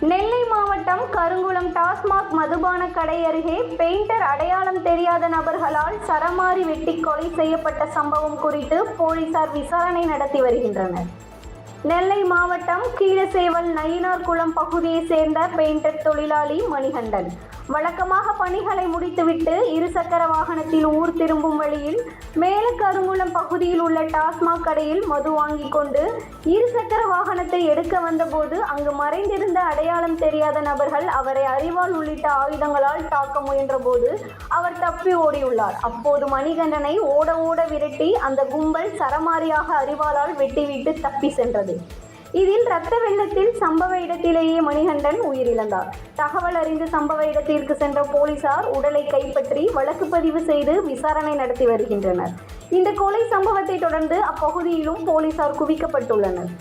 நெல்லை மாவட்டம் கருங்குளம் டாஸ்மாக் மதுபான கடை அருகே பெயிண்டர் அடையாளம் தெரியாத நபர்களால் சரமாரி வெட்டி கொலை செய்யப்பட்ட சம்பவம் குறித்து போலீசார் விசாரணை நடத்தி வருகின்றனர். நெல்லை மாவட்டம் கீழசேவல் நயினார்குளம் பகுதியைச் சேர்ந்த பெயிண்டர் தொழிலாளி மணிகண்டன். வழக்கமாக பணிகளை முடித்துவிட்டு இருசக்கர வாகனத்தில் ஊர் திரும்பும் வழியில் மேலக்கருங்குளம் பகுதியில் உள்ள டாஸ்மாக் கடையில் மது வாங்கிக் கொண்டு இருசக்கர வாகனத்தை எடுக்க வந்தபோது அங்கு மறைந்திருந்த அடையாளம் தெரியாத நபர்கள் அவரை அறிவால் உள்ளிட்ட ஆயுதங்களால் தாக்க முயன்றபோது அவர் தப்பி ஓடியுள்ளார். அப்போது மணிகண்டனை ஓட ஓட விரட்டி அந்த கும்பல் சரமாரியாக அறிவாளால் வெட்டிவிட்டு தப்பி சென்றது. இதில் ரத்த வெள்ளத்தில் சம்பவ இடத்திலேயே மணிகண்டன் உயிரிழந்தார். தகவல் அறிந்து சம்பவ இடத்திற்கு சென்ற போலீசார் உடலை கைப்பற்றி வழக்கு பதிவு செய்து விசாரணை நடத்தி வருகின்றனர். இந்த கொலை சம்பவத்தை தொடர்ந்து அப்பகுதியிலும் போலீசார் குவிக்கப்பட்டுள்ளனர்.